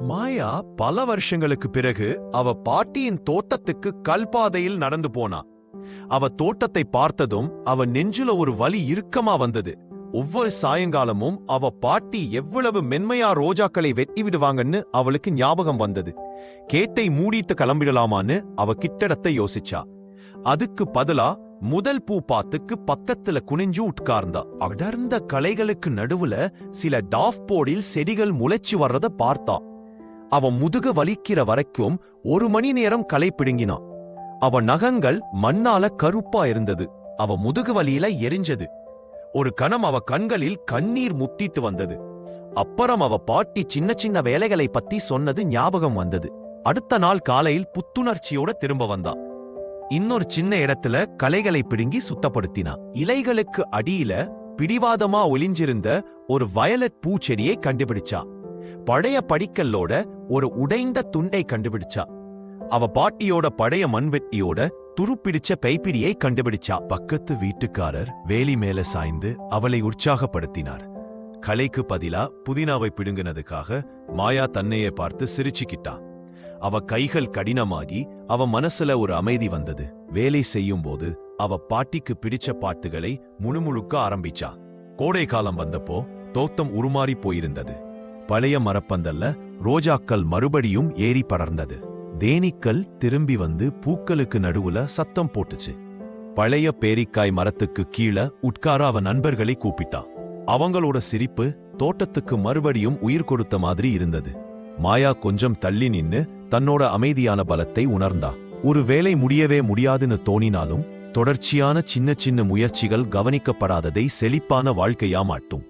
மாயா பல வருஷங்களுக்கு பிறகு அவ பாட்டியின் தோட்டத்துக்கு கல்பாதையில் நடந்து போனா. அவ தோட்டத்தை பார்த்ததும் அவ நெஞ்சுல ஒரு வலி இறுக்கமா வந்தது. ஒவ்வொரு சாயங்காலமும் அவ பாட்டி எவ்வளவு மென்மையா ரோஜாக்களை வெட்டி விடுவாங்கன்னு அவளுக்கு ஞாபகம் வந்தது. கேட்டை மூடிட்டு கிளம்பிடலாமான்னு அவ கிட்டடத்தை யோசிச்சா. அதுக்கு பதிலா முதல் பூ பாத்துக்கு பக்கத்துல குனிஞ்சு உட்கார்ந்தா. அடர்ந்த கலைகளுக்கு நடுவுல சில டாஃப் போர்டில் செடிகள் முளைச்சு வர்றத பார்த்தா. அவன் முதுகு வலிக்கிற வரைக்கும் ஒரு மணி நேரம் களை பிடுங்கினான். அவ நகங்கள் மண்ணால கருப்பா இருந்தது. அவ முதுகு வலியில எரிஞ்சது. ஒரு கணம் அவ கண்களில் கண்ணீர் முத்திட்டு வந்தது. அப்புறம் அவ பாட்டி சின்ன சின்ன வேலைகளை பத்தி சொன்னது ஞாபகம் வந்தது. அடுத்த நாள் காலையில் புத்துணர்ச்சியோட திரும்ப வந்தா. இன்னொரு சின்ன இடத்துல கலைகளை பிடுங்கி சுத்தப்படுத்தினா. இலைகளுக்கு அடியில பிடிவாதமா ஒளிஞ்சிருந்த ஒரு வயலட் பூச்செடியை கண்டுபிடிச்சா. பழைய படிக்கல்லோட ஒரு உடைந்த துண்டை கண்டுபிடிச்சா. அவ பாட்டியோட பழைய மண்வெட்டியோட துருப்பிடிச்ச கைப்பிடியை கண்டுபிடிச்சா. பக்கத்து வீட்டுக்காரர் வேலி மேல சாய்ந்து அவளை உற்சாகப்படுத்தினார். கலைக்கு பதிலா புதினாவை பிடுங்கினதுக்காக மாயா தன்னையே பார்த்து சிரிச்சுக்கிட்டா. அவ கைகள் கடினமாகி அவ மனசுல ஒரு அமைதி வந்தது. வேலை செய்யும் போது அவ பாட்டிக்கு பிடிச்ச பாட்டுகளை முணுமுணுக்க ஆரம்பிச்சா. கோடை காலம் வந்தப்போ தோட்டம் உருமாறி போயிருந்தது. பழைய மரப்பந்தல்ல ரோஜாக்கள் மறுபடியும் ஏறி படர்ந்தது. தேனீக்கள் திரும்பி வந்து பூக்களுக்கு நடுவுல சத்தம் போட்டுச்சு. பழைய பேரிக்காய் மரத்துக்கு கீழே உட்கார அவ நண்பர்களை கூப்பிட்டா அவங்களோட சிரிப்பு தோட்டத்துக்கு மறுபடியும் உயிர் கொடுத்த மாதிரி இருந்தது. மாயா கொஞ்சம் தள்ளி நின்னு தன்னோட அமைதியான பலத்தை உணர்ந்தா. ஒரு வேலை முடியவே முடியாதுன்னு தோணினாலும் தொடர்ச்சியான சின்ன சின்ன முயற்சிகள் கவனிக்கப்படாததை செழிப்பான வாழ்க்கையா மாட்டும்.